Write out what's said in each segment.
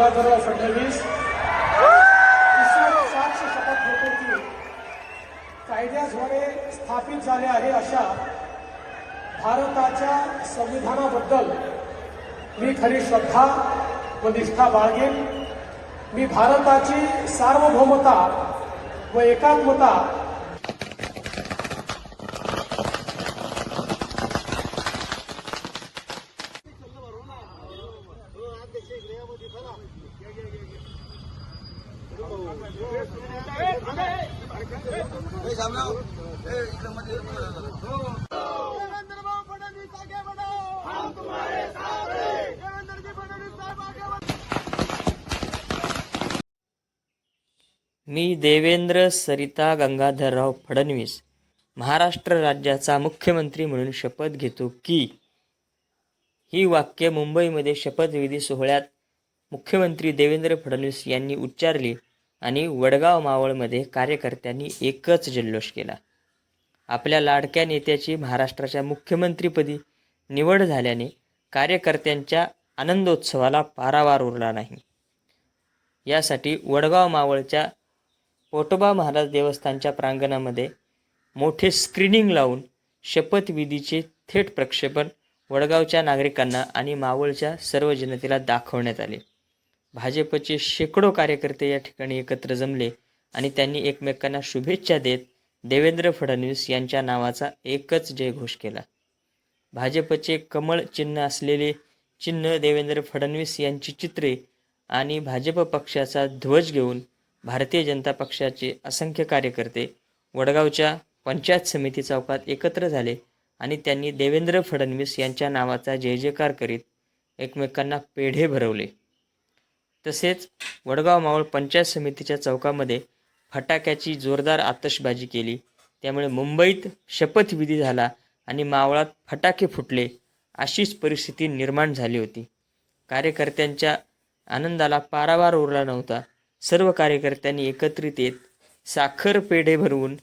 दोन हजार सत्तावीस सातशे शपथ घेतली कायद्याद्वारे स्थापित झाले आहे अशा भारताच्या संविधानाबद्दल मी खरी श्रद्धा व निष्ठा बाळगेन. मी भारताची सार्वभौमता व एकात्मता मी देवेंद्र सरिता गंगाधरराव फडणवीस महाराष्ट्र राज्याचा मुख्यमंत्री म्हणून शपथ घेतो की ही वाक्य मुंबईमध्ये शपथविधी सोहळ्यात मुख्यमंत्री देवेंद्र फडणवीस यांनी उच्चारली. आणि वडगाव मावळमध्ये कार्यकर्त्यांनी एकच जल्लोष केला. आपल्या लाडक्या नेत्याची महाराष्ट्राच्या मुख्यमंत्रीपदी निवड झाल्याने कार्यकर्त्यांच्या आनंदोत्सवाला पारावार उरला नाही. यासाठी वडगाव मावळच्या पोटोबा महाराज देवस्थानच्या प्रांगणामध्ये मोठे स्क्रीनिंग लावून शपथविधीचे थेट प्रक्षेपण वडगावच्या नागरिकांना आणि मावळच्या सर्व जनतेला दाखवण्यात आले. भाजपचे शेकडो कार्यकर्ते या ठिकाणी एकत्र जमले आणि त्यांनी एकमेकांना शुभेच्छा देत देवेंद्र फडणवीस यांच्या नावाचा एकच जयघोष केला. भाजपचे कमळ चिन्ह असलेले चिन्ह देवेंद्र फडणवीस यांची चित्रे आणि भाजप पक्षाचा ध्वज घेऊन भारतीय जनता पक्षाचे असंख्य कार्यकर्ते वडगावच्या पंचायत समिती चौकात एकत्र झाले आणि त्यांनी देवेंद्र फडणवीस यांच्या नावाचा जय जयकार करीत एकमेकांना पेढे भरवले. तसेच वडगाव मावळ पंचायत समितीच्या चौकामध्ये फटाक्याची जोरदार आतषबाजी केली. त्यामुळे मुंबईत शपथविधी झाला आणि मावळात फटाके फुटले अशीच परिस्थिती निर्माण झाली होती. कार्यकर्त्यांच्या आनंदाला पारावार उरला नव्हता. सर्व कार्यकर्त्यांनी एकत्रित येत साखर पेढे भरवून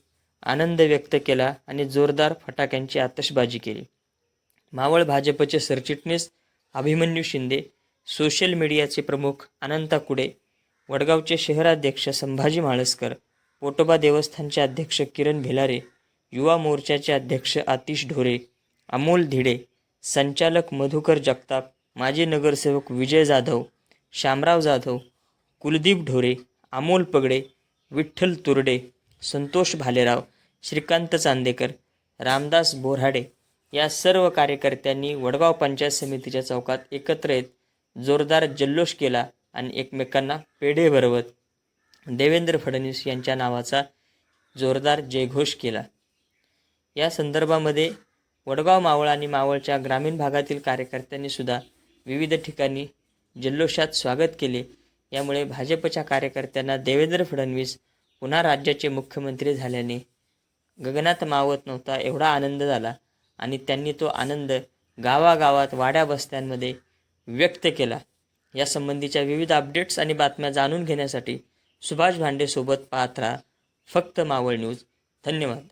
आनंद व्यक्त केला आणि जोरदार फटाक्यांची आतषबाजी केली. मावळ भाजपचे सरचिटणीस अभिमन्यू शिंदे सोशल मीडियाचे प्रमुख अनंता कुडे वडगावचे शहराध्यक्ष संभाजी माळसकर पोटोबा देवस्थानचे अध्यक्ष किरण भिलारे युवा मोर्चाचे अध्यक्ष आतिश ढोरे अमोल धिडे संचालक मधुकर जगताप माजी नगरसेवक विजय जाधव शामराव जाधव कुलदीप ढोरे अमोल पगडे विठ्ठल तुरडे संतोष भालेराव श्रीकांत चांदेकर रामदास बोराडे या सर्व कार्यकर्त्यांनी वडगाव पंचायत समितीच्या चौकात एकत्र येत जोरदार जल्लोष केला आणि एकमेकांना पेढे भरवत देवेंद्र फडणवीस यांच्या नावाचा जोरदार जयघोष केला. या संदर्भामध्ये वडगाव मावळ आणि मावळच्या ग्रामीण भागातील कार्यकर्त्यांनी सुद्धा विविध ठिकाणी जल्लोषात स्वागत केले. यामुळे भाजपच्या कार्यकर्त्यांना देवेंद्र फडणवीस पुन्हा राज्याचे मुख्यमंत्री झाल्याने गगनात मावत नव्हता एवढा आनंद झाला आणि त्यांनी तो आनंद गावागावात वाड्या बस्त्यांमध्ये व्यक्त केला. यासंबंधीच्या विविध अपडेट्स आणि बातम्या जाणून घेण्यासाठी सुभाष भांडेसोबत पाहत राहा फक्त मावळ न्यूज. धन्यवाद.